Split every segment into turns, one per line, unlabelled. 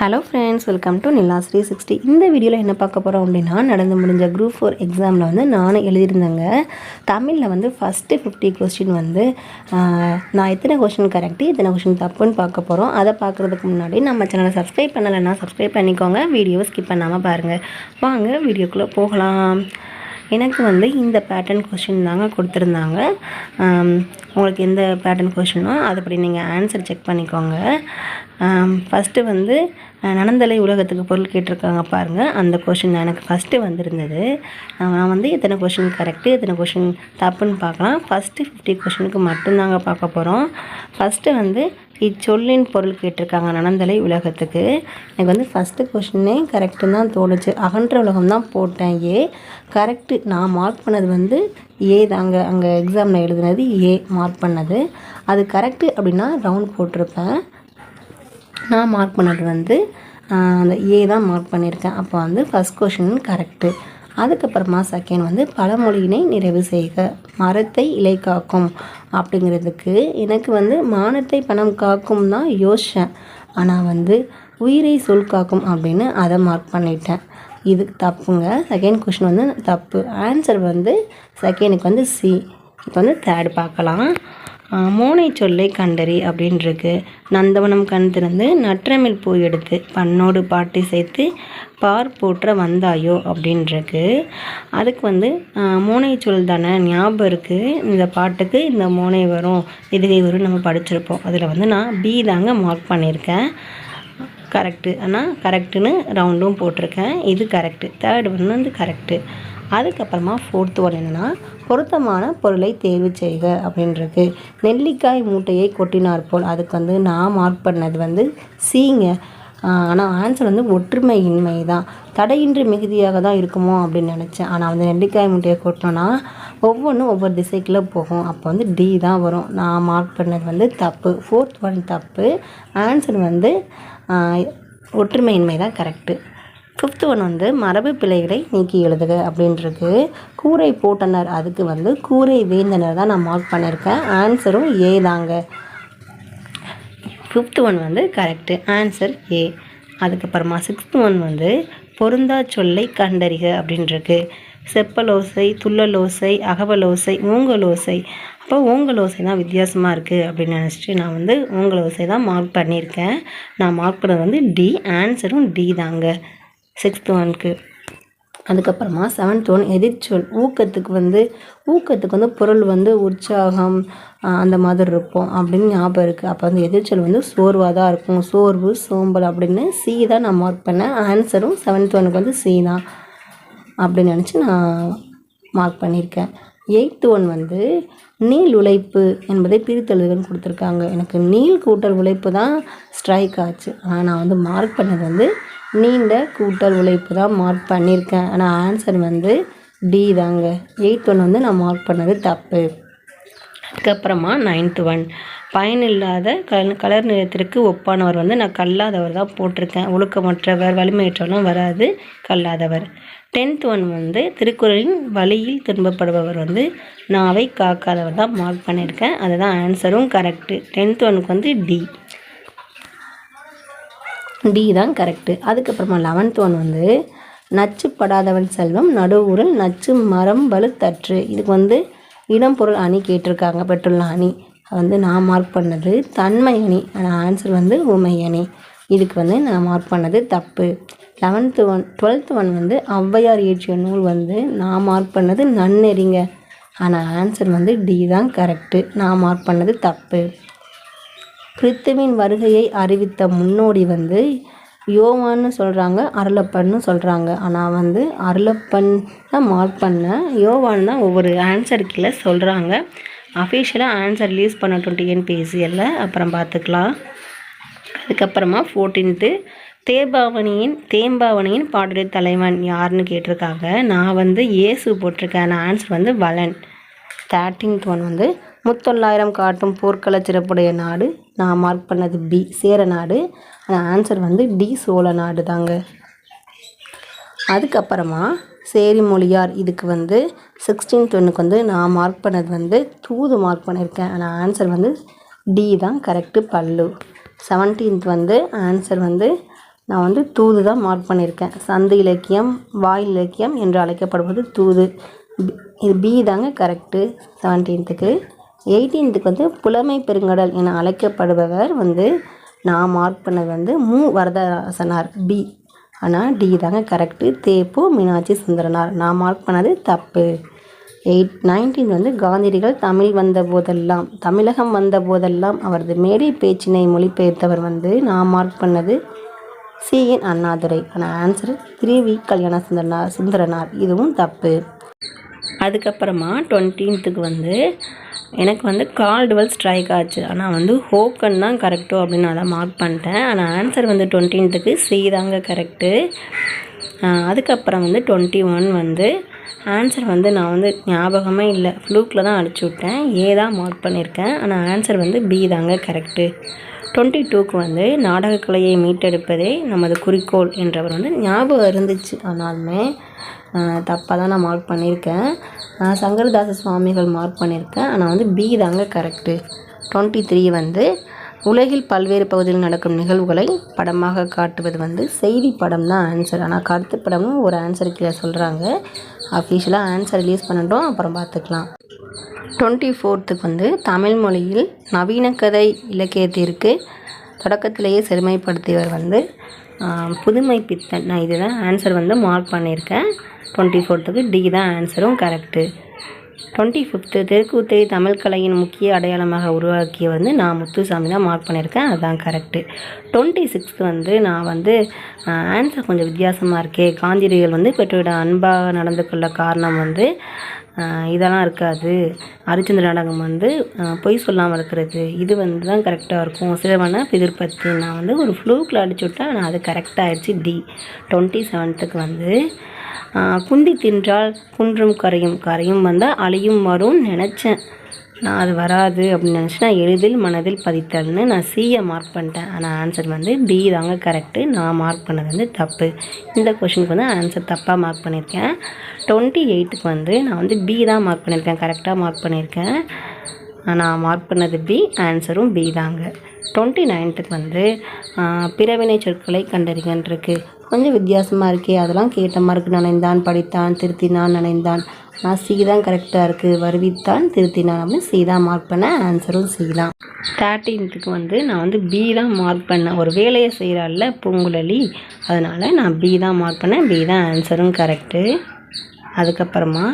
Hello friends welcome to Nila's three sixty இந்த வீடியோவில் என்ன பார்க்க போகிறோம் அப்படின்னா நடந்து முடிஞ்ச குரூப் ஃபோர் எக்ஸாமில் வந்து நானும் எழுதியிருந்தேங்க. தமிழில் வந்து ஃபஸ்ட்டு ஃபிஃப்டி கொஸ்டின் வந்து நான் எத்தனை கொஸ்டின் கரெக்டு எத்தனை கொஸ்டின் தப்புன்னு பார்க்க போகிறோம் அதை பார்க்குறதுக்கு முன்னாடி நம்ம சேனலை சப்ஸ்கிரைப் பண்ணலைன்னா சப்ஸ்கிரைப் பண்ணிக்கோங்க. வீடியோவை ஸ்கிப் பண்ணாமல் பாருங்கள் வாங்க வீடியோக்குள்ளே போகலாம். எனக்கு வந்து இந்த பேட்டர்ன் கொஷின் தாங்க கொடுத்துருந்தாங்க. உங்களுக்கு எந்த பேட்டர்ன் கொஷினோ அதுபடி நீங்கள் ஆன்சர் செக் பண்ணிக்கோங்க. ஃபஸ்ட்டு வந்து நனந்தலை உலகத்துக்கு பொருள் கேட்டிருக்காங்க பாருங்கள் அந்த கொஷின் எனக்கு ஃபஸ்ட்டு வந்திருந்தது. நான் வந்து எத்தனை கொஷின் கரெக்டு எத்தனை கொஷின் தப்புன்னு பார்க்கலாம். ஃபஸ்ட்டு ஃபிஃப்டி கொஷினுக்கு மட்டும்தாங்க பார்க்க போகிறோம் ஃபஸ்ட்டு வந்து இச்சொல்லின் பொருள் கேட்டிருக்காங்க நனந்தலை உலகத்துக்கு. எனக்கு வந்து ஃபஸ்ட்டு கொஷினே கரெக்டுன்னு தான் தோணுச்சு. அகன்ற உலகம் தான் போட்டேன். ஏ கரெக்டு நான் மார்க் பண்ணது வந்து ஏ தாங்க. அங்கே எக்ஸாமில் எழுதுனது ஏ மார்க் பண்ணது. அது கரெக்டு அப்படின்னா ரவுண்ட் போட்டிருப்பேன். நான் மார்க் பண்ணது வந்து அந்த ஏ தான் மார்க் பண்ணியிருக்கேன். அப்போ வந்து ஃபஸ்ட் கொஷின் கரெக்டு அதுக்கப்புறமா செகண்ட் வந்து பழமொழியினை நிறைவு செய்க. மரத்தை இலை காக்கும் அப்படிங்கிறதுக்கு எனக்கு வந்து மானத்தை பணம் காக்கும் தான் யோசித்தேன் ஆனால் வந்து உயிரை சொல் காக்கும் அப்படின்னு அதை மார்க் பண்ணிட்டேன். இது தப்புங்க. செகண்ட் கொஷின் வந்து தப்பு. ஆன்சர் வந்து செகண்டுக்கு வந்து சி இப்போ வந்து தேர்ட் பார்க்கலாம். மோனை சொல்லை கண்டறி அப்படின்ருக்கு நந்தவனம் கண் திறந்து நற்றமிழ் பூ எடுத்து பண்ணோடு பாட்டு சேர்த்து பார் போற்ற வந்தாயோ அப்படின்ருக்கு அதுக்கு வந்து ஆஹ் மோனை சொல் தானே ஞாபகம் இருக்குது இந்த பாட்டுக்கு இந்த மோனை வரும் இதுகை வரும் நம்ம படிச்சிருப்போம். அதில் வந்து நான் பி தாங்க மார்க் பண்ணியிருக்கேன். கரெக்டு ஆனால் கரெக்டுன்னு ரவுண்டும் போட்டிருக்கேன். இது கரெக்டு தேர்ட் ஒன் வந்து கரெக்டு அதுக்கப்புறமா ஃபோர்த் ஒன் என்னென்னா பொருத்தமான பொருளை தேர்வு செய்க அப்படின்றது. நெல்லிக்காய் மூட்டையை கொட்டினார் போல் அதுக்கு வந்து நான் மார்க் பண்ணது வந்து சீங்க. ஆனால் ஆன்சர் வந்து ஒற்றுமையின்மை தான் தடையின்றி மிகுதியாக தான் இருக்குமோ அப்படின்னு நினச்சேன். ஆனால் வந்து நெல்லிக்காய் மூட்டையை கொட்டினோன்னா ஒவ்வொன்றும் ஒவ்வொரு திசைக்குள்ளே போகும். அப்போ வந்து டி தான் வரும். நான் மார்க் பண்ணது வந்து தப்பு. ஃபோர்த் ஒன் தப்பு. ஆன்சர் வந்து ஒற்றுமையின்மை தான் கரெக்டு ஃபிஃப்த் ஒன் வந்து மரபு பிழைகளை நீக்கி எழுதுக அப்படின்றது. கூரை போட்டனர் அதுக்கு வந்து கூரை வேந்தனர் தான் நான் மார்க் பண்ணியிருக்கேன் ஆன்சரும் ஏ தாங்க. ஃபிஃப்த் ஒன் வந்து கரெக்டு ஆன்சர் ஏ அதுக்கப்புறமா சிக்ஸ்த் ஒன் வந்து பொருந்தா சொல்லை கண்டறிக அப்படின்ருக்கு செப்பலோசை துள்ளலோசை அகவலோசை ஓங்கலோசை. அப்போ ஓங்கலோசை தான் வித்தியாசமாக இருக்குது அப்படின்னு நினச்சிட்டு நான் வந்து ஓங்கலோசை தான் மார்க் பண்ணியிருக்கேன். நான் மார்க் பண்ணது வந்து டி ஆன்சரும் டி தாங்க. சிக்ஸ்த் ஒன்க்கு அதுக்கப்புறமா செவன்த் ஒன் எதிர்ச்சொல். ஊக்கத்துக்கு வந்து ஊக்கத்துக்கு வந்து பொருள் வந்து உற்சாகம் அந்த மாதிரி இருக்கும் அப்படின்னு ஞாபகம் இருக்குது அப்போ வந்து எதிர்ச்சொல் வந்து சோர்வாக தான் இருக்கும். சோர்வு சோம்பல் அப்படின்னு சி தான் நான் மார்க் பண்ணேன் ஆன்சரும் செவன்த் ஒனுக்கு வந்து சி தான் அப்படின்னு நினச்சி நான் மார்க் பண்ணியிருக்கேன். எயித்து ஒன் வந்து நீள் உழைப்பு என்பதை பிரித்தெழுதுகன்னு கொடுத்துருக்காங்க. எனக்கு நீள் கூட்டல் உழைப்பு தான் ஸ்ட்ரைக் ஆச்சு. ஆனால் நான் வந்து மார்க் பண்ணது வந்து நீண்ட கூட்டல் உழைப்பு தான் மார்க் பண்ணியிருக்கேன். ஆனால் ஆன்சர் வந்து டி தாங்க. எயித் ஒன் வந்து நான் மார்க் பண்ணது தப்பு. அதுக்கப்புறமா நைன்த்து ஒன் பயனில்லாத கல் கலர் நிறத்திற்கு ஒப்பானவர் வந்து நான் கல்லாதவர் தான் போட்டிருக்கேன். ஒழுக்கமற்றவர் வலிமையற்றவரும் வராது கல்லாதவர். டென்த் ஒன் வந்து திருக்குறளின் வழியில் துன்பப்படுபவர் வந்து நாவை காக்காதவர் தான் மார்க் பண்ணியிருக்கேன். அதுதான் ஆன்சரும் கரெக்டு டென்த் ஒனுக்கு வந்து டி டி தான் கரெக்டு அதுக்கப்புறமா லெவன்த் ஒன் வந்து நச்சுப்படாதவன் செல்வம் நடுவுரில் நச்சு மரம் வலுத்தற்று. இதுக்கு வந்து இளம்பொருள் அணி கேட்டிருக்காங்க பெற்றுள்ள அணி. வந்து நான் மார்க் பண்ணது தன்மையணி. ஆனால் ஆன்சர் வந்து உமையணி. இதுக்கு வந்து நான் மார்க் பண்ணது தப்பு. லெவன்த்து ஒன் டுவெல்த்து ஒன் வந்து ஔவையார் இயற்றிய நூல் வந்து நான் மார்க் பண்ணது நன்னெறிங்க. ஆனால் ஆன்சர் வந்து டி தான் கரெக்டு நான் மார்க் பண்ணது தப்பு. கிறித்துவின் வருகையை அறிவித்த முன்னோடி வந்து யோவான்னு சொல்கிறாங்க அருளப்பன்னு சொல்கிறாங்க ஆனால் வந்து அருளப்பன் தான் மார்க் பண்ணேன் யோவான் தான் ஒவ்வொரு ஆன்சருக்குள்ள சொல்கிறாங்க அஃபிஷியலாக ஆன்சர் ரிலீஸ் பண்ணட்டும் டிஎன்பிஎஸ்சியில் அப்புறம் பார்த்துக்கலாம். அதுக்கப்புறமா ஃபோர்டீன்த்து தேம்பாவணியின் தேம்பாவணியின் பாடுடைய தலைவன் யாருன்னு கேட்டிருக்காங்க. நான் வந்து இயேசு போட்டிருக்கேன். நான் ஆன்சர் வந்து வலன் தேர்ட்டீன்த் ஒன் வந்து முத்தொள்ளாயிரம் காட்டும் போர்க்கள சிறப்புடைய நாடு. நான் மார்க் பண்ணது பி சேர நாடு. ஆனால் ஆன்சர் வந்து டி சோழ நாடு தாங்க அதுக்கப்புறமா சேரி மொழியார் இதுக்கு வந்து சிக்ஸ்டீன்த் ஒன்றுக்கு வந்து நான் மார்க் பண்ணது வந்து தூது மார்க் பண்ணியிருக்கேன் ஆனால் ஆன்சர் வந்து டி தான் கரெக்டு பல்லு. செவன்டீன்த் வந்து ஆன்சர் வந்து நான் வந்து தூது தான் மார்க் பண்ணியிருக்கேன் சந்து இலக்கியம் வாய் இலக்கியம் என்று அழைக்கப்படுவது தூது பி- இது பி தாங்க கரெக்டு செவன்டீன்த்துக்கு எயிட்டீன்த்துக்கு வந்து புலமை பெருங்கடல் என அழைக்கப்படுபவர் வந்து நான் மார்க் பண்ணது வந்து மு. வரதராசனார் பி ஆனால் டி தாங்க கரெக்டு தேப்பு மீனாட்சி சுந்தரனார். நான் மார்க் பண்ணது தப்பு. எயிட் நைன்டீன் வந்து காந்தியடிகள் தமிழ் வந்த போதெல்லாம் தமிழகம் வந்த போதெல்லாம் அவரது மேடை பேச்சினை மொழிபெயர்த்தவர் வந்து நான் மார்க் பண்ணது சிஎன் அண்ணாதுரை. ஆனால் ஆன்சர் திரு வி. கல்யாண சுந்தரனார் சுந்தரனார். இதுவும் தப்பு. அதுக்கப்புறமா டுவெண்ட்டீன்த்துக்கு வந்து எனக்கு வந்து கால் டுவெல் ஸ்ட்ரைக் ஆச்சு. ஆனால் வந்து ஹோக்கன் தான் கரெக்டோ அப்படின்னு நான் தான் மார்க் பண்ணிட்டேன். ஆனால் ஆன்சர் வந்து டுவெண்ட்டின்த்துக்கு சி தாங்க கரெக்டு அதுக்கப்புறம் வந்து டுவெண்ட்டி ஒன் வந்து ஆன்சர் வந்து நான் வந்து ஞாபகமே இல்லை. ஃப்ளூக்கில் தான் அடிச்சு விட்டேன். ஏ தான் மார்க் பண்ணியிருக்கேன். ஆனால் ஆன்சர் வந்து பி தாங்க கரெக்டு டுவெண்ட்டி டூக்கு வந்து நாடகக்கலையை மீட்டெடுப்பதே நமது குறிக்கோள் என்றவர் வந்து ஞாபகம் இருந்துச்சு ஆனாலுமே தப்பாக தான் நான் மார்க் பண்ணியிருக்கேன். சங்கரதாச சுவாமிகள் மார்க் பண்ணியிருக்கேன். ஆனால் வந்து பி தாங்க கரெக்டு டுவெண்ட்டி த்ரீ வந்து உலகில் பல்வேறு பகுதியில் நடக்கும் நிகழ்வுகளை படமாக காட்டுவது வந்து செய்தி படம் தான் ஆன்சர் ஆனால் கருத்து படமும் ஒரு ஆன்சர் கீழே சொல்கிறாங்க அஃபிஷியலாக ஆன்சர் ரிலீஸ் பண்ணட்டும் அப்புறம் பார்த்துக்கலாம். டுவெண்ட்டி ஃபோர்த்துக்கு வந்து தமிழ் மொழியில் நவீன கதை இலக்கியத்திற்கு தொடக்கத்திலேயே செருமைப்படுத்தியவர் வந்து புதுமை பித்தன் நான் இதுதான் ஆன்சர் வந்து மார்க் பண்ணியிருக்கேன். டுவெண்ட்டி ஃபோர்த்துக்கு டி தான் ஆன்சரும் கரெக்டு டுவெண்ட்டி ஃபிஃப்த்து தெருக்கூத்தை தமிழ் கலையின் முக்கிய அடையாளமாக உருவாக்கிய வந்து நான் முத்துசாமி தான் மார்க் பண்ணியிருக்கேன் அதுதான் கரெக்டு டுவெண்ட்டி சிக்ஸ்த்து வந்து நான் வந்து ஆன்சர் கொஞ்சம் வித்தியாசமாக இருக்கே. காந்திரிகள் வந்து பெற்றோட அன்பாக நடந்து கொள்ள காரணம் வந்து இதெல்லாம் இருக்காது. அரிச்சந்திர நாடகம் வந்து பொய் சொல்லாமல் இருக்கிறது. இது வந்து தான் கரெக்டாக இருக்கும். சிறுவன பிதிர்பத்து நான் வந்து ஒரு ஃப்ளூக்கில் அடிச்சு விட்டேன் நான் அது கரெக்டாக ஆயிடுச்சு டி. டுவெண்ட்டி செவன்த்துக்கு வந்து குந்தி தின்றால் குன்றும் கரையும் கரையும் வந்தால் அழியும் வரும்னு நினச்சேன். நான் அது வராது அப்படின்னு நினச்சி நான் எளிதில் மனதில் பதித்தல்னு நான் சியை மார்க் பண்ணிட்டேன். ஆனால் ஆன்சர் வந்து பி தாங்க கரெக்டு நான் மார்க் பண்ணது வந்து தப்பு. இந்த கொஷினுக்கு வந்து ஆன்சர் தப்பாக மார்க் பண்ணியிருக்கேன். டுவெண்ட்டி எயிட்டுக்கு வந்து நான் வந்து பி தான் மார்க் பண்ணியிருக்கேன். கரெக்டாக மார்க் பண்ணியிருக்கேன். நான் மார்க் பண்ணது பி ஆன்சரும் பி தாங்க. டுவெண்ட்டி நைன்த்துக்கு வந்து பிறவினை சொற்களை கண்டறிகன்ட்ருக்கு கொஞ்சம் வித்தியாசமாக இருக்கே அதெல்லாம் கேட்ட மார்க்கு நனைந்தான் படித்தான் திருத்தினான் நனைந்தான். நான் சி தான் கரெக்டாக இருக்குது வருவித்தான் திருத்தினான் அப்படின்னு சி தான் மார்க் பண்ணேன் ஆன்சரும் சி தான் தேர்ட்டீன்த்துக்கு வந்து நான் வந்து பி தான் மார்க் பண்ணேன். ஒரு வேலையை செய்கிறாள்ல பூங்குழலி. அதனால் நான் பி தான் மார்க் பண்ணேன். பி தான் ஆன்சரும் கரெக்டு அதுக்கப்புறமா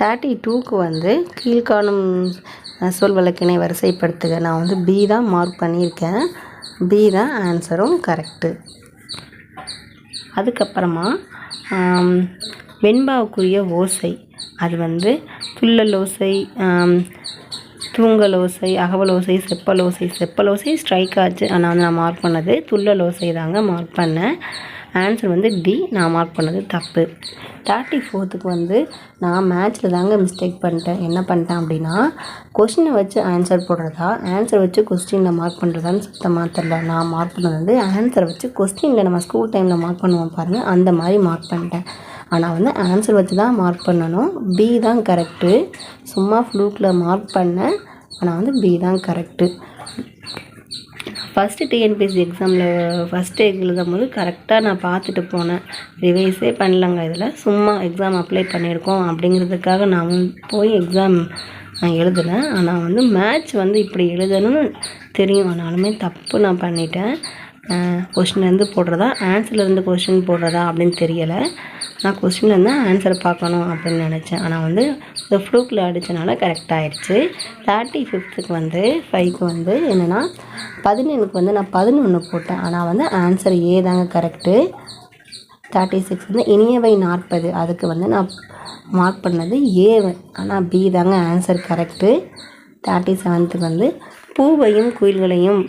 தேர்ட்டி டூக்கு வந்து கீழ்காணும் சொல் வழக்கினை வரிசைப்படுத்துக. நான் வந்து பி தான் மார்க் பண்ணியிருக்கேன். பி தான் ஆன்சரும் கரெக்டு அதுக்கப்புறமா வெண்பாவுக்குரிய ஓசை. அது வந்து துள்ளலோசை தூங்கலோசை அகவலோசை தூங்கல் ஓசை அகவல் ஓசை ஓசை. ஸ்ட்ரைக் ஆச்சு ஆனால் வந்து நான் மார்க் பண்ணது துள்ளலோசை தாங்க மார்க் பண்ணேன். ஆன்சர் வந்து டி நான் மார்க் பண்ணது தப்பு. தேர்ட்டி ஃபோர்த்துக்கு வந்து நான் மேட்ச்சில் தாங்க மிஸ்டேக் பண்ணிட்டேன். என்ன பண்ணிட்டேன் அப்படின்னா கொஷினை வச்சு ஆன்சர் போடுறதா ஆன்சர் வச்சு கொஸ்டினில் மார்க் பண்ணுறதான்னு சுத்தமாக தெரில நான் மார்க் பண்ணது வந்து ஆன்சர் வச்சு கொஸ்டினில் நம்ம ஸ்கூல் டைமில் மார்க் பண்ணுவோம் பாருங்கள் அந்த மாதிரி மார்க் பண்ணிட்டேன். ஆனால் வந்து ஆன்சர் வச்சு தான் மார்க் பண்ணணும். பி தான் கரெக்டு சும்மா ஃப்ளூக்கில் மார்க் பண்ணேன். ஆனால் வந்து பி தான் கரெக்டு ஃபஸ்ட்டு டிஎன்பிஎஸ்சி எக்ஸாமில் ஃபஸ்ட்டு எழுதும் போது கரெக்டாக நான் பார்த்துட்டு போனேன். ரிவைஸே பண்ணலங்க இதில். சும்மா எக்ஸாம் அப்ளை பண்ணியிருக்கோம் அப்படிங்கிறதுக்காக நான் போய் எக்ஸாம் நான் எழுதினேன். ஆனால் வந்து மேட்ச் வந்து இப்படி எழுதணும்னு தெரியும். ஆனாலுமே தப்பு நான் பண்ணிட்டேன். கொஷின்லேருந்து போடுறதா? ஆன்சர்லேருந்து கொஷின் போடுறதா அப்படின்னு தெரியலை. நான் கொஸ்டின்லேருந்து ஆன்சர் பார்க்கணும் அப்படின்னு நினச்சேன். ஆனால் வந்து இந்த ஃப்ளூக்கில் அடித்தனால கரெக்டாக ஆயிடுச்சு. தேர்ட்டி ஃபிஃப்த்துக்கு வந்து ஃபைவ்க்கு வந்து என்னென்னா பதினேழுக்கு வந்து நான் பதினொன்று போட்டேன். ஆனால் வந்து ஆன்சர் ஏ தாங்க கரெக்டு தேர்ட்டி சிக்ஸ் வந்து இனியவை நாற்பது. அதுக்கு வந்து நான் மார்க் பண்ணது ஏ ஆனால் பி தாங்க ஆன்சர் கரெக்டு தேர்ட்டி செவன்த்துக்கு வந்து பூவையும் குயில்களையும்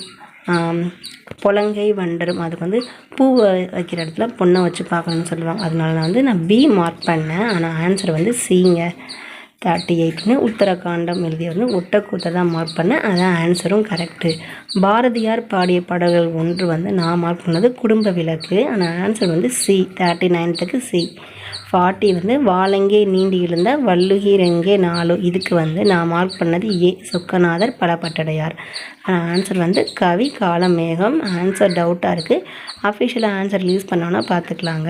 புலங்கை வண்டரும் அதுக்கு வந்து பூவை வைக்கிற இடத்துல பொண்ணை வச்சு பார்க்கணும்னு சொல்லுவாங்க. அதனால நான் வந்து நான் பி மார்க் பண்ணேன். ஆனால் ஆன்சர் வந்து சிங்க தேர்ட்டி எயிட்னு உத்தரகாண்டம் எழுதிய வந்து ஒட்டக்கூத்தை தான் மார்க் பண்ணேன். அதான் ஆன்சரும் கரெக்டு பாரதியார் பாடிய பாடல்கள் ஒன்று வந்து நான் மார்க் பண்ணது குடும்ப விளக்கு. ஆனால் ஆன்சர் வந்து சி தேர்ட்டி நைன்த்துக்கு சி ஃபார்ட்டி வந்து வாழங்கே நீண்டி இருந்த வள்ளுகிரெங்கே நாலு. இதுக்கு வந்து நான் மார்க் பண்ணது ஏ. சொக்கநாதர் பலப்பட்டடையார். ஆன்சர் வந்து கவி காலமேகம். ஆன்சர் டவுட்டாக இருக்குது அஃபிஷியலாக ஆன்சர் ரிலீஸ் பண்ணோன்னா பார்த்துக்கலாங்க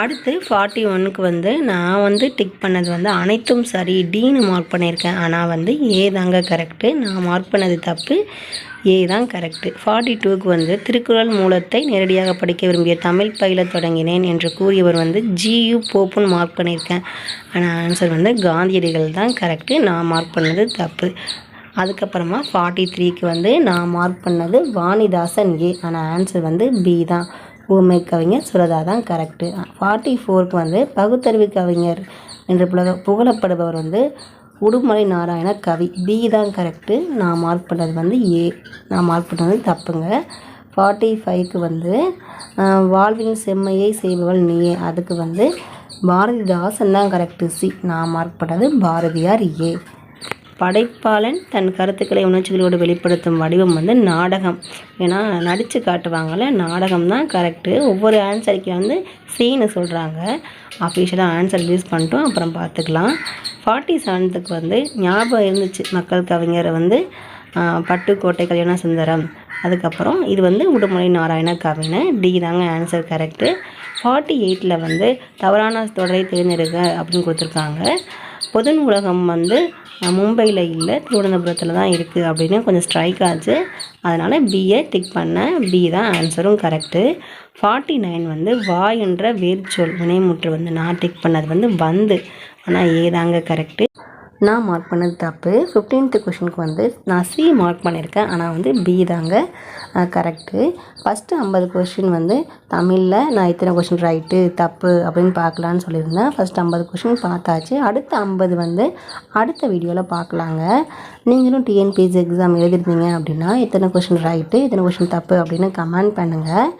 அடுத்து ஃபார்ட்டி ஒன்னுக்கு வந்து நான் வந்து டிக் பண்ணது வந்து அனைத்தும் சரி டீனு மார்க் பண்ணியிருக்கேன். ஆனால் வந்து ஏ தாங்க கரெக்டு நான் மார்க் பண்ணது தப்பு. ஏ தான் கரெக்டு ஃபார்ட்டி டூக்கு வந்து திருக்குறள் மூலத்தை நேரடியாக படிக்க விரும்பிய தமிழ் பயில தொடங்கினேன் என்று கூறியவர் வந்து ஜியு போப்புன்னு மார்க் பண்ணியிருக்கேன். ஆனால் ஆன்சர் வந்து காந்தியடிகள் தான் கரெக்டு நான் மார்க் பண்ணது தப்பு. அதுக்கப்புறமா ஃபார்ட்டி த்ரீக்கு வந்து நான் மார்க் பண்ணது வாணிதாசன் ஏ ஆனால் ஆன்சர் வந்து பி தான். உவமை கவிஞர் சுரதா தான் கரெக்டு ஃபார்ட்டி ஃபோருக்கு வந்து பகுத்தறிவு கவிஞர் என்று புலக புகழப்படுபவர் வந்து உடுமலை நாராயண கவி. பி தான் கரெக்டு நான் மார்க் பண்ணது வந்து ஏ நான் மார்க் பண்ணது தப்புங்க. ஃபார்ட்டி ஃபைவ்க்கு வந்து வாழ்வின் செம்மையை செய்பவள் நீயே அதுக்கு வந்து பாரதிதாசன் தான் கரெக்டு சி நான் மார்க் பண்ணது பாரதியார் ஏ படைப்பாளன் தன் கருத்துக்களை உணர்ச்சிகளோடு வெளிப்படுத்தும் வடிவம் வந்து நாடகம். ஏன்னா நடித்து காட்டுவாங்கள்ல நாடகம் தான் கரெக்டு ஒவ்வொரு ஆன்சருக்கு வந்து சீனு சொல்கிறாங்க அஃபிஷியலாக ஆன்சர் ரிலீஸ் பண்ணிட்டோம் அப்புறம் பார்த்துக்கலாம். ஃபார்ட்டி செவன்த்துக்கு வந்து ஞாபகம் இருந்துச்சு மக்கள் கவிஞர் வந்து பட்டுக்கோட்டை கல்யாண சுந்தரம். அதுக்கப்புறம் இது வந்து உடுமலை நாராயண கவினை டி தாங்க ஆன்சர் கரெக்டு ஃபார்ட்டி எயிட்டில் வந்து தவறான தொடரை தேர்ந்தெடுக்க அப்படின்னு கொடுத்துருக்காங்க. பொது நூலகம் வந்து மும்பையில் இல்லை திருவனந்தபுரத்தில் தான் இருக்குது அப்படின்னு கொஞ்சம் ஸ்ட்ரைக் ஆச்சு. அதனால் பிஏ டிக் பண்ணேன் பி தான் ஆன்சரும் கரெக்டு ஃபார்ட்டி நைன் வந்து வா என்ற வேர்ச்சொல் வினைமுற்று வந்து நான் டிக் பண்ணது வந்து வந்து ஆனால் ஏதாங்க கரெக்டு நான் மார்க் பண்ணது தப்பு. ஃபிஃப்டீன்த்து கொஷினுக்கு வந்து நான் சி மார்க் பண்ணியிருக்கேன் ஆனால் வந்து பி தாங்க. கரெக்டு ஃபஸ்ட்டு ஐம்பது கொஷின் வந்து தமிழில் நான் இத்தனை கொஷின் ரைட்டு தப்பு அப்படின்னு பார்க்கலான்னு சொல்லியிருந்தேன். ஃபஸ்ட்டு ஐம்பது கொஷின் பார்த்தாச்சு. அடுத்த ஐம்பது வந்து அடுத்த வீடியோவில் பார்க்கலாங்க. நீங்களும் டிஎன்பிஎஸ்சி எக்ஸாம் எழுதிருந்தீங்க அப்படின்னா எத்தனை கொஷின் ரைட்டு எத்தனை கொஷின் தப்பு அப்படின்னு கமெண்ட் பண்ணுங்கள்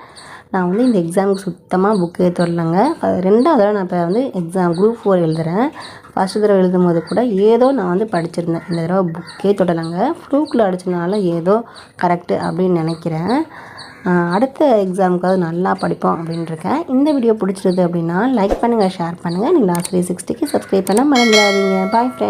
நான் வந்து இந்த எக்ஸாமுக்கு சுத்தமாக புக்கே தொடலைங்க ரெண்டாவது தடவை நான் இப்போ வந்து எக்ஸாம் குரூப் ஃபோர் எழுதுகிறேன் ஃபஸ்ட்டு தடவை எழுதும் போது கூட ஏதோ நான் வந்து படிச்சிருந்தேன். இந்த தடவை புக்கே தொடலைங்க. ஃப்ரூக்கில் அடிச்சதுனால ஏதோ கரெக்டு அப்படின்னு நினைக்கிறேன். அடுத்த எக்ஸாமுக்காவது நல்லா படிப்போம் அப்படின்ட்டுருக்கேன் இந்த வீடியோ பிடிச்சிருது அப்படின்னா லைக் பண்ணுங்கள் ஷேர் பண்ணுங்கள் நீங்கள் லாஸ்ட் த்ரீ சிக்ஸ்டிக்கு சப்ஸ்கிரைப் பண்ண மறந்துடாதீங்க. பாய் ஃப்ரெண்ட்